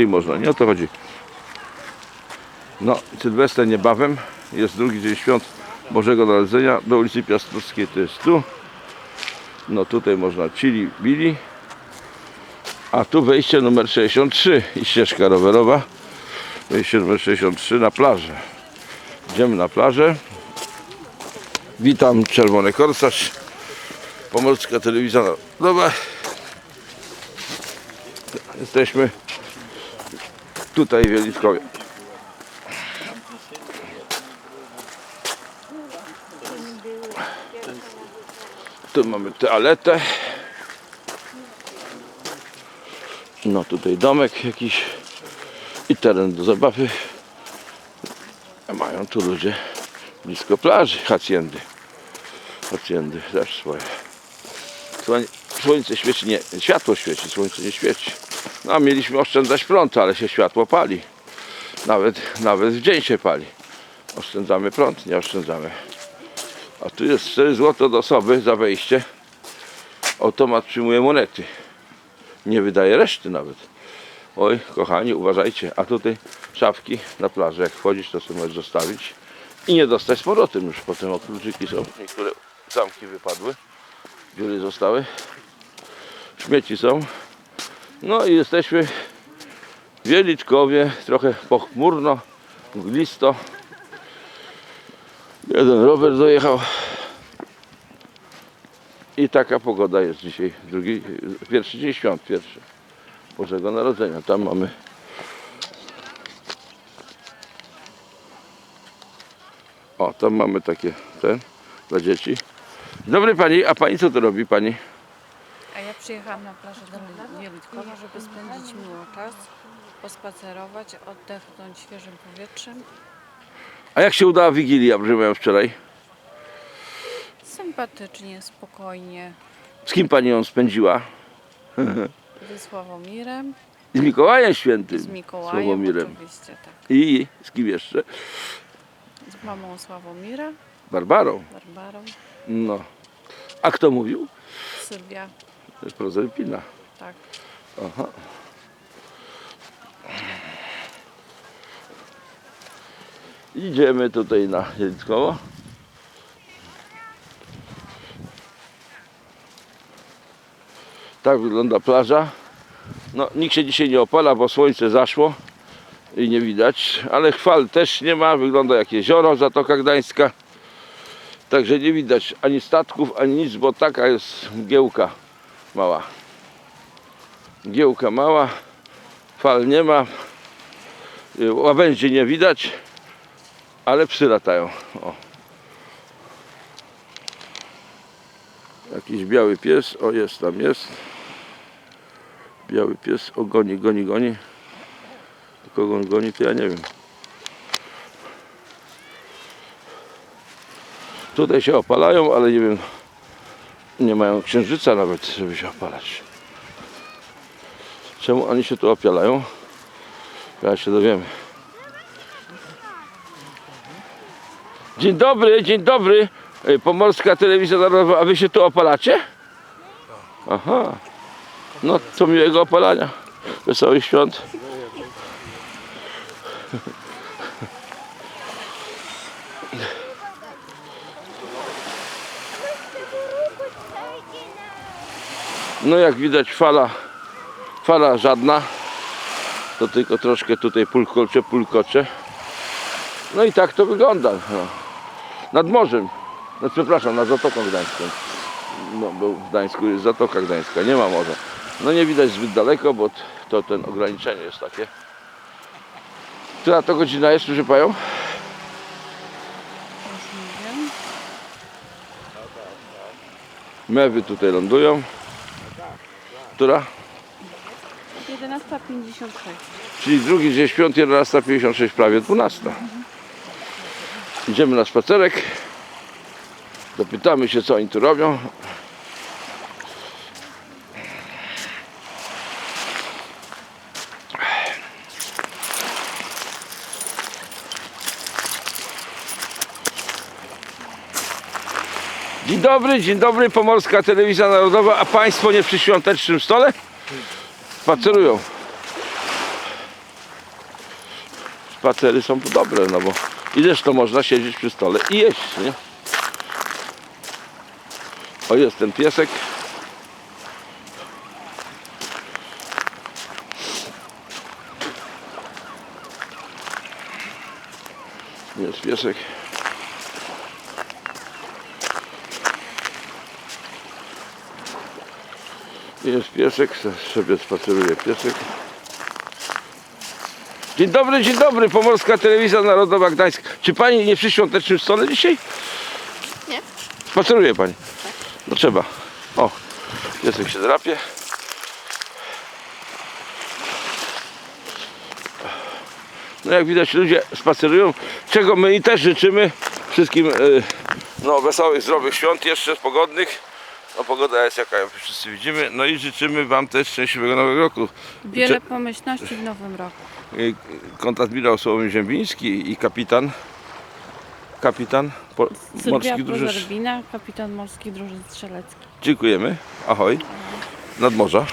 I można, nie o to chodzi. No, Sylwester niebawem. Jest drugi dzień świąt Bożego Narodzenia. Do ulicy Piastowskiej to jest tu. No tutaj można chili bili. A tu wejście numer 63 i ścieżka rowerowa. Wejście numer 63 na plażę. Idziemy na plażę. Witam, Czerwony Korsarz. Pomorska Telewizja Narodowa. Jesteśmy tutaj w Wieliczkowie. Tu mamy toaletę. No tutaj domek jakiś i teren do zabawy. Mają tu ludzie blisko plaży, hacjendy. Hacjendy też swoje. Słoń- Słońce świeci, nie, światło świeci, słońce nie świeci. No mieliśmy oszczędzać prąd, ale się światło pali. Nawet, nawet w dzień się pali. Oszczędzamy prąd, nie oszczędzamy. A tu jest 4 zł od osoby za wejście. Automat przyjmuje monety. Nie wydaje reszty nawet. Oj, kochani, uważajcie. A tutaj szafki na plaży. Jak wchodzisz, to sobie możesz zostawić. I nie dostać z powrotem już. Potem o kluczyki są. Niektóre zamki wypadły. Dziury zostały. Śmieci są. No i jesteśmy w Wieliczkowie. Trochę pochmurno, mglisto. Jeden rower dojechał. I taka pogoda jest dzisiaj. Drugi, pierwszy dzień świąt, pierwszy. Bożego Narodzenia. Tam mamy O, tam mamy takie ten dla dzieci. Dobry pani, a pani co to robi pani? Przyjechałam na plażę do Wielitkowa, żeby spędzić miło czas, pospacerować, oddechnąć świeżym powietrzem. A jak się udała Wigilia, moją, wczoraj? Sympatycznie, spokojnie, Z kim pani ją spędziła? ze Sławomirem, Z Mikołajem Świętym. z Mikołajem Sławomirem. oczywiście, tak. I z kim jeszcze? Z mamą Sławomira, Barbarą. Barbarą, No. A kto mówił? Sylwia, Prozerpina. tak. Aha. Idziemy tutaj na Jędrkowo. Tak wygląda plaża. No, nikt się dzisiaj nie opala, bo słońce zaszło i nie widać, ale chwal też nie ma. Wygląda jak jezioro Zatoka Gdańska. Także nie widać ani statków, ani nic, bo taka jest mgiełka mała. Giełka mała, fal nie ma, y, łabędzi nie widać, ale psy latają. O. Jakiś biały pies, o jest tam jest. Biały pies, o goni, goni, goni. Kogo on goni, to ja nie wiem. Tutaj się opalają, ale nie wiem, nie mają księżyca nawet, żeby się opalać. Czemu oni się tu opialają? Ja się dowiemy. Dzień dobry, dzień dobry. Pomorska Telewizja Narodowa, a wy się tu opalacie? Aha. No to miłego opalania. Wesołych świąt. No jak widać fala fala żadna. To tylko troszkę tutaj pulkocze, pulkocze. No i tak to wygląda no. nad morzem. No przepraszam, nad Zatoką Gdańską. No bo w Gdańsku jest Zatoka Gdańska, nie ma morza. No nie widać zbyt daleko, bo to ten ograniczenie jest takie. Która to godzina jest, proszę wiem. mewy tutaj lądują która? 11.56. Czyli drugi dzień świąt 11.56, prawie 12. Idziemy na spacerek. Zapytamy się, co oni tu robią. Dzień dobry, dzień dobry, Pomorska Telewizja Narodowa, a Państwo nie przy świątecznym stole? Spacerują. spacery są dobre, no bo ileż to można siedzieć przy stole i jeść, nie? O, jest ten piesek. Jest piesek. Jest piesek, sobie spaceruje piesek. Dzień dobry, dzień dobry, Pomorska Telewizja Narodowa Gdańsk. Czy pani nie przy świątecznym stole dzisiaj? Nie. Spaceruje pani? No trzeba. O, piesek się drapie. No jak widać ludzie spacerują, czego my i też życzymy wszystkim e, no, wesołych, zdrowych świąt, jeszcze pogodnych. No pogoda jest jaka jak wszyscy widzimy. No i życzymy Wam też szczęśliwego nowego roku. Wiele pomyślności w nowym roku. Y, kontadmirał Sławomir Ziembiński i kapitan kapitan po, Sylwia morski drużyn. Kapitan morski drużyn strzelecki. Dziękujemy. Ahoj. Nad morza.